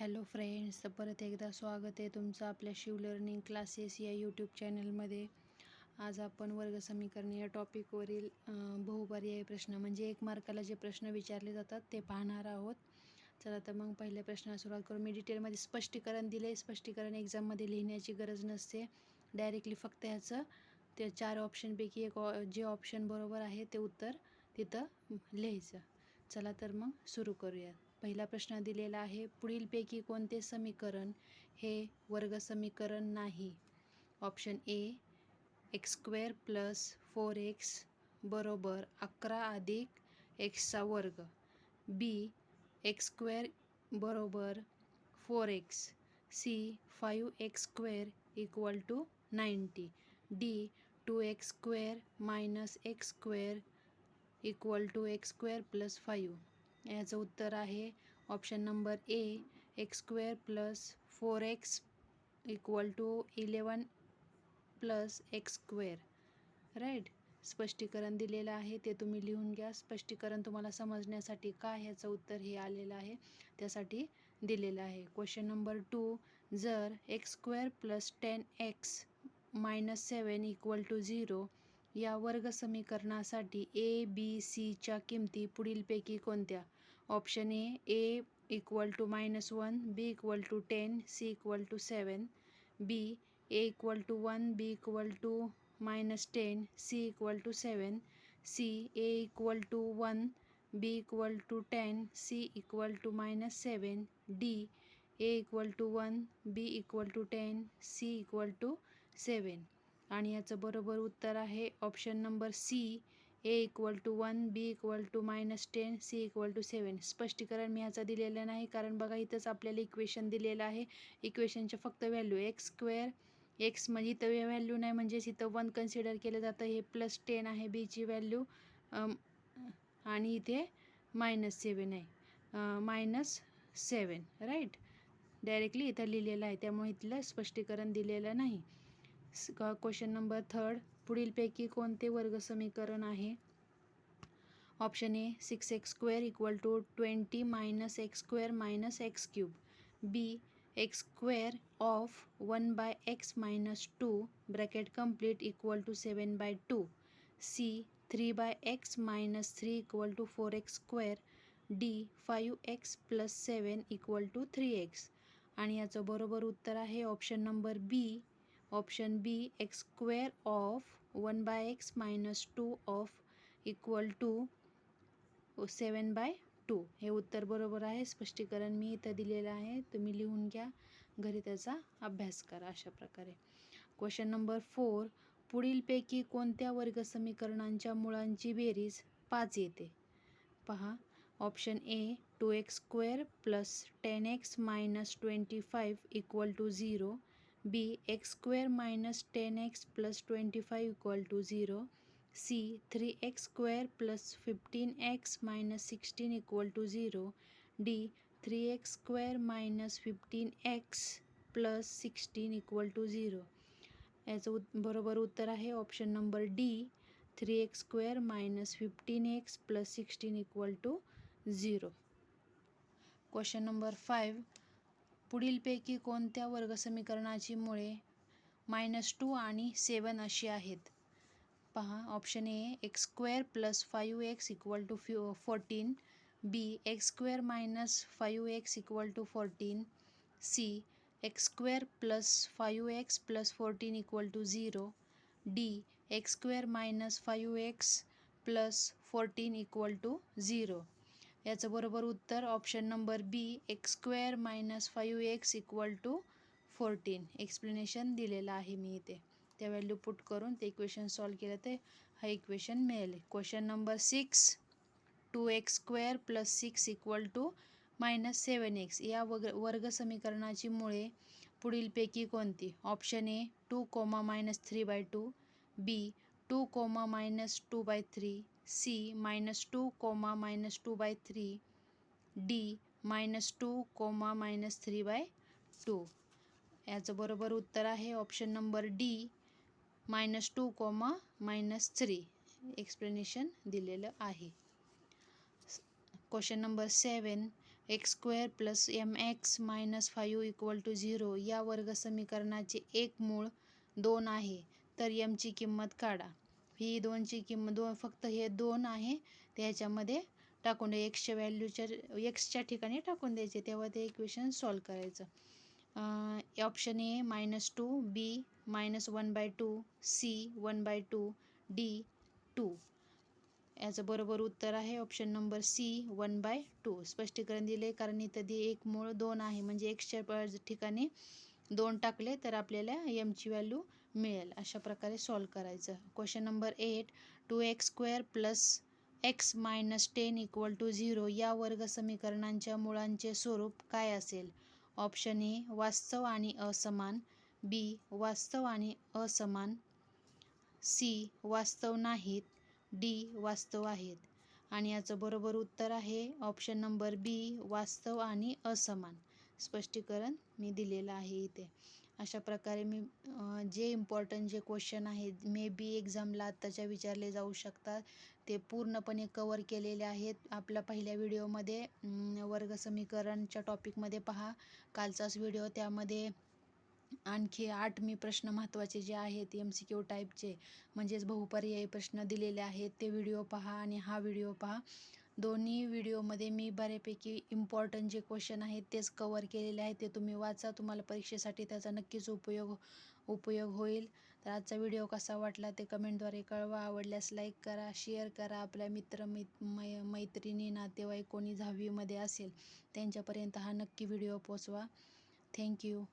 Hello friends तर परत एकदा स्वागत आहे तुमचं आपल्या शिव लर्निंग क्लासेस या यूट्यूब चॅनलमध्ये आज आपण वर्गसमीकरण या टॉपिकवरील अं, बहुपर्यायी प्रश्न म्हणजे एक मार्काला जे प्रश्न विचारले जातात ते पाहणार आहोत. चला तर मग पहिल्या प्रश्नाला सुरुवात करू. मी डिटेलमध्ये स्पष्टीकरण दिले स्पष्टीकरण एक्झाममध्ये लिहिण्याची गरज नसते. डायरेक्टली फक्त ह्याचं ते चार ऑप्शनपैकी एक ऑ- जे ऑप्शन बरोबर आहे ते उत्तर तिथं लिहायचं. चला तर मग सुरू करूया पहिला प्रश्न दिलेला आहे पुढीलपैकी कोणते समीकरण हे वर्ग समीकरण नाही? Option A x square plus four x बरोबर अकरा अधिक एक्सचा वर्ग. बी एक्स स्क्वेअर बरोबर four x. C five x square equal to ninety. D two x square minus x square equal to x square plus five. याचं उत्तर आहे. Option number A x square plus four x equal to eleven plus x square. Right? स्पष्टीकरण दिलेलं आहे. ते तुम्ही लिहून घ्या. स्पष्टीकरण तुम्हाला समजण्यासाठी काय ह्याचं उत्तर हे आलेलं आहे? त्यासाठी दिलेलं आहे. क्वेश्चन नंबर टू जर x square plus ten x minus seven equal to zero या वर्ग समीकरणासाठी ए बी सी सीच्या किमती पुढीलपैकी कोणत्या option A a equal to minus one b equal to ten c equal to seven B a equal to one b equal to minus ten c equal to seven C a equal to one b equal to ten c equal to minus seven D a equal to one b equal to ten c equal to seven आणि याचं बरोबर उत्तर आहे option number C a equal to one b equal to minus ten c equal to seven स्पष्टीकरण मी ह्याचं दिलेलं नाही कारण बघा इथंच आपल्याला इक्वेशन दिलेलं आहे. इक्वेशनचे फक्त व्हॅल्यू एक्स स्क्वेअर एक्स म्हणजे इथं व्हॅल्यू नाही म्हणजेच इथं वन कन्सिडर केलं जातं. हे प्लस टेन आहे बीची व्हॅल्यू आणि इथे मायनस सेवन आहे. मायनस सेवन राईट डायरेक्टली इथं लिहिलेलं आहे त्यामुळे इथलं स्पष्टीकरण दिलेलं नाही. क्वेश्चन नंबर थर्ड पुढीलपैकी कोणते वर्ग समीकरण आहे? Option A six x square equal to twenty minus x square minus x cube B x square of one by x minus two bracket complete equal to seven by two C three by x minus three equal to four x square D five x plus seven equal to three x आणि याचं बरोबर उत्तर आहे option number B option B x square of one by x minus two of equal to seven by two. हे उत्तर बरोबर आहे स्पष्टीकरण मी इथं दिलेलं आहे. तुम्ही लिहून घ्या घरी त्याचा अभ्यास करा अशा प्रकारे. क्वेश्चन नंबर फोर पुढीलपैकी कोणत्या वर्ग समीकरणांच्या मुळांची बेरीज पाच येते? पहा option A two x square plus ten x minus twenty five equal to zero B x square minus ten x plus twenty five equal to zero C three x square plus fifteen x minus sixteen equal to zero D three x square minus fifteen x plus sixteen equal to zero याचं उत् बरोबर उत्तर आहे option number D three x square minus fifteen x plus sixteen equal to zero question number five पुढीलपैकी कोणत्या वर्ग समीकरणाची मुळे minus two आणि सेवन अशी आहेत? पहा option A x square plus five x equal to few fourteen B x square minus five x equal to fourteen C x square plus five x plus fourteen equal to zero D x square minus five x plus fourteen equal to zero याचं बरोबर उत्तर option number B x square minus five x equal to fourteen explanation दिलेलं आहे मी इथे. त्या value put करून ते equation solve केलं ते हा इक्वेशन मिळेल. Question number six two x square plus six equal to minus seven x या वग वर्ग समीकरणाची मुळे पुढीलपैकी कोणती? Option A two comma minus three by two B two comma minus two by three C minus two comma minus two by three D minus two comma minus three by two. याचं बरोबर उत्तर आहे option number D minus two comma minus three. Explanation दिलेलं आहे. Question number seven x square plus m x minus five equal to zero या वर्ग समीकरणाचे एक मूळ दोन आहे तर एमची किंमत काढा. ही दोनची किंमत दोन फक्त हे दोन आहे. त्याच्यामध्ये टाकून द्या एक्सच्या व्हॅल्यूच्या एक्सच्या ठिकाणी टाकून द्यायचे. तेव्हा ते इक्वेशन सॉल्व करायचं. Option A minus two B minus one by two C one by two D two याचं बरोबर उत्तर आहे option number C one by two स्पष्टीकरण दिले कारण इथं दे एक मूळ दोन आहे. म्हणजे एक्सच्या ठिकाणी दोन टाकले तर आपल्याला एमची व्हॅल्यू मिळेल. अशा प्रकारे सॉल्व करायचं. Question number eight two x square plus x minus ten equal to zero या वर्ग समीकरणांच्या मुळांचे स्वरूप काय असेल? ऑप्शन ए वास्तव आणि असमान. बी वास्तव आणि असमान. सी वास्तव नाहीत. डी वास्तव आहेत. आणि याचं बरोबर उत्तर आहे ऑप्शन नंबर बी वास्तव आणि असमान. स्पष्टीकरण मी दिलेलं आहे इथे. अशा प्रकारे मी जे इम्पॉर्टंट जे क्वेश्चन आहेत मे बी एक्झामला आत्ताच्या विचारले जाऊ शकतात. ते पूर्णपणे कवर केलेले आहेत. आपल्या पहिल्या व्हिडिओमध्ये वर्ग समीकरणच्या टॉपिकमध्ये पहा. कालचाच व्हिडिओ त्यामध्ये आणखी आठ मी प्रश्न महत्त्वाचे जे आहेत एम सी क्यू टाईपचे म्हणजेच बहुपर्यायी प्रश्न दिलेले आहेत. ते व्हिडिओ पहा आणि हा व्हिडिओ पहा. दोन्ही व्हिडिओमध्ये मी बऱ्यापैकी इम्पॉर्टंट जे क्वेश्चन आहेत तेच कवर केलेले आहेत ते तुम्ही वाचा. तुम्हाला परीक्षेसाठी त्याचा नक्कीच उपयोग उपयोग होईल. तर आजचा व्हिडिओ कसा वाटला ते कमेंटद्वारे कळवा. आवडल्यास लाईक करा शेअर करा. आपल्या मित्र मै मै मैत्रिणी नातेवाईक कोणी दहावीमध्ये असेल त्यांच्यापर्यंत हा नक्की व्हिडिओ पोचवा थँक्यू